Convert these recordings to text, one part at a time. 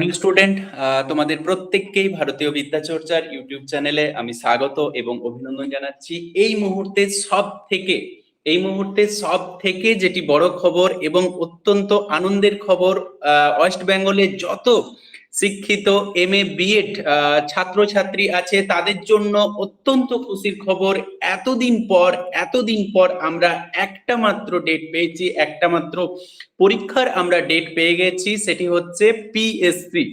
New student তোমাদের প্রত্যেককেই ভারতীয় বিদ্যাচর্চার ইউটিউব চ্যানেলে আমি স্বাগত এবং অভিনন্দন জানাচ্ছি। এই মুহূর্তে সব থেকে এই মুহূর্তে সব থেকে যেটি বড় খবর এবং অত্যন্ত আনন্দের খবর ওয়েস্ট বেঙ্গলে যত শিক্ষিত এম এ বিএড ছাত্রছাত্রী আছে, তাদের জন্য অত্যন্ত খুশির খবর, এতদিন পর এতদিন পর আমরা একটা মাত্র ডেট পেয়েছি, একটা মাত্র পরীক্ষার আমরা ডেট পেয়ে গেছি, সেটি হচ্ছে পিএসসি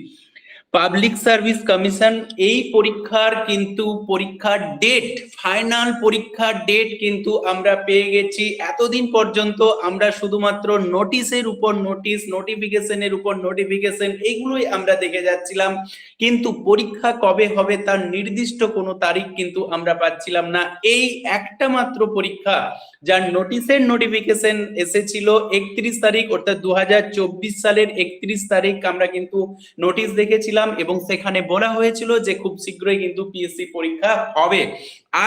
পাবলিক সার্ভিস কমিশন এই পরীক্ষার কিন্তু পরীক্ষার ডেট ফাইনাল পরীক্ষার ডেট কিন্তু আমরা পেয়ে গেছি। এতদিন পর্যন্ত আমরা শুধুমাত্র নোটিশের উপর নোটিশ নোটিফিকেশনের উপর নোটিফিকেশন এগুলোই আমরা দেখে যাচ্ছিলাম। কিন্তু পরীক্ষা কবে হবে তার নির্দিষ্ট কোনো তারিখ কিন্তু আমরা পাচ্ছিলাম না। এই একটা মাত্র পরীক্ষা যার নোটিশের নোটিফিকেশন এসেছিল একত্রিশ তারিখ, অর্থাৎ দু হাজার চব্বিশ সালের একত্রিশ তারিখ আমরা কিন্তু নোটিশ দেখেছিলাম। এবং সেখানে বলা হয়েছিল যে খুব শীঘ্রই কিন্তু পিএসসি পরীক্ষা হবে।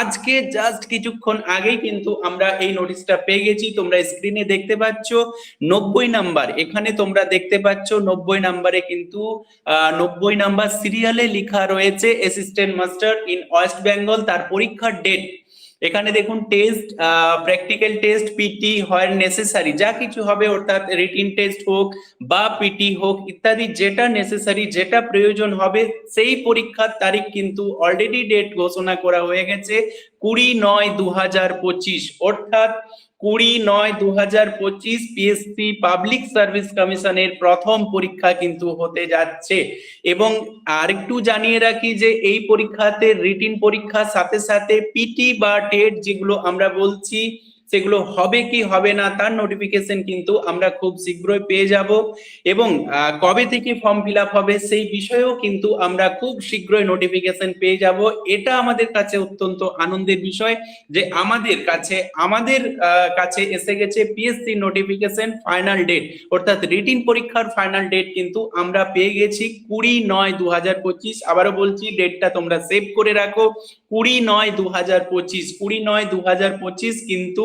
আজকে জাস্ট কিছুক্ষণ আগেই কিন্তু আমরা এই নোটিশটা পেয়ে গেছি। তোমরা স্ক্রিনে দেখতে পাচ্ছ, নব্বই নাম্বার এখানে তোমরা দেখতে পাচ্ছ, নব্বই নাম্বারে কিন্তু নব্বই নাম্বার সিরিয়ালে লেখা রয়েছে assistant master in West Bengal তার পরীক্ষার ডেট এখানে দেখুন টেস্ট প্র্যাকটিক্যাল টেস্ট পিটি হয় নেসেসারি যা কিছু হবে অর্থাৎ রিটিন টেস্ট হোক বা পিটি হোক, ইত্যাদি যেটা নেসেসারি যেটা প্রয়োজন হবে, সেই পরীক্ষার তারিখ কিন্তু অলরেডি ডেট ঘোষণা করা হয়ে গেছে কুড়ি নয় দু হাজার পঁচিশ। অর্থাৎ কুড়ি নয় দু হাজার পঁচিশ পিএসসি পাবলিক সার্ভিস কমিশনের প্রথম পরীক্ষা কিন্তু হতে যাচ্ছে। এবং আরেকটু জানিয়ে রাখি যে এই পরীক্ষাতে রিটিন পরীক্ষার সাথে সাথে পিটি বা টেট যেগুলো আমরা বলছি সেগুলো হবে কি হবে না তার নোটিফিকেশন কিন্তু আমরা খুব শীঘ্রই পেয়ে যাব এবং কবে থেকে ফর্ম ফিল হবে সেই বিষয়েও কিন্তু আমরা খুব শীঘ্রই নোটিফিকেশন পেয়ে যাব। এটা আমাদের কাছে অত্যন্ত আনন্দের বিষয় যে আমাদের কাছে আমাদের কাছে এসে গেছে পিএসসি নোটিফিকেশন ফাইনাল ডেট অর্থাৎ রিটিন পরীক্ষার ফাইনাল ডেট কিন্তু আমরা পেয়ে গেছি কুড়ি নয় দু হাজার পঁচিশ। আবারও বলছি ডেটটা তোমরা সেভ করে রাখো। কুড়ি নয় দু হাজার পঁচিশ, কুড়ি নয় দু হাজার পঁচিশ কিন্তু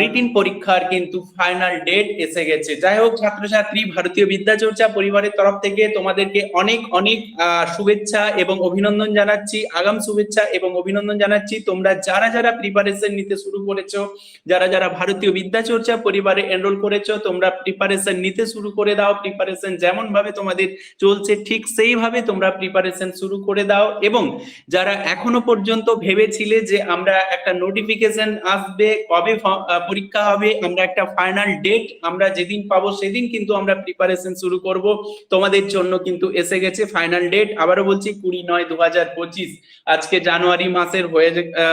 রিটিন পরীক্ষার কিন্তু ফাইনাল ডেট এসে গেছে। যাই হোক, ছাত্রছাত্রী, ভারতীয় বিদ্যাচর্চা পরিবারের তরফ থেকে তোমাদেরকে অনেক অনেক শুভেচ্ছা এবং অভিনন্দন জানাচ্ছি। আগাম শুভেচ্ছা এবং অভিনন্দন জানাচ্ছি। তোমরা যারা যারা প্রিপারেশন নিতে শুরু করেছ, যারা যারা ভারতীয় বিদ্যাচর্চা পরিবারে এনরোল করেছ, তোমরা প্রিপারেশন নিতে শুরু করে দাও। প্রিপারেশন যেমন ভাবে তোমাদের চলছে, ঠিক সেইভাবে তোমরা প্রিপারেশন শুরু করে দাও এবং যারা এখনও পর্যন্ত ভেবেছিলে যে আমরা একটা নোটিফিকেশন আসবে, কবে পরীক্ষা হবে, আমরা একটা ফাইনাল ডেট আমরা যেদিন পাবো সেদিন কিন্তু আমরা প্রিপারেশন শুরু করব। তোমাদের জন্য কিন্তু এসে গেছে ফাইনাল ডেট আবারও বলছি, কুড়ি নয় দু হাজার পঁচিশ। আজকে জানুয়ারি মাসের হয়ে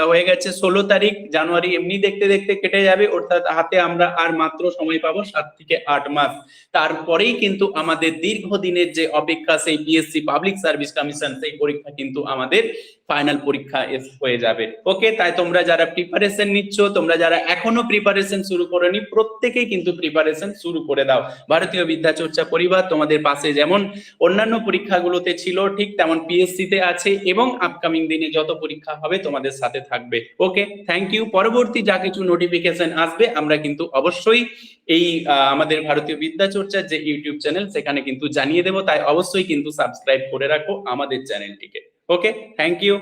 হয়ে গেছে ষোলো তারিখ। জানুয়ারি এমনি দেখতে দেখতে কেটে যাবে, অর্থাৎ হাতে আমরা আর মাত্র সময় পাবো সাত থেকে আট মাস। তারপরেই কিন্তু আমাদের দীর্ঘদিনের যে অপেক্ষা, সেই বিএসসি পাবলিক সার্ভিস কমিশন সেই পরীক্ষা কিন্তু আমাদের ফাইনাল পরীক্ষা হয়ে যাবে। ওকে তাই তোমরা যারা প্রিপারেশন নিচ্ছ, তোমরা যারা এখনও প্রিপারেশন শুরু করনি, প্রত্যেকেই কিন্তু প্রিপারেশন শুরু করে দাও। ভারতীয় বিদ্যাচর্চা পরিবার তোমাদের পাশে যেমন অন্যান্য পরীক্ষাগুলোতে ছিল, ঠিক তেমন পিএসসি তে আছে এবং আপকামিং দিনে যত পরীক্ষা হবে তোমাদের সাথে থাকবে। ওকে থ্যাংক ইউ পরবর্তী যা কিছু নোটিফিকেশন আসবে, আমরা কিন্তু অবশ্যই এই আমাদের ভারতীয় বিদ্যাচর্চার যে ইউটিউব চ্যানেল, সেখানে কিন্তু জানিয়ে দেবো। তাই অবশ্যই কিন্তু সাবস্ক্রাইব করে রাখো আমাদের চ্যানেলটিকে। Okay thank you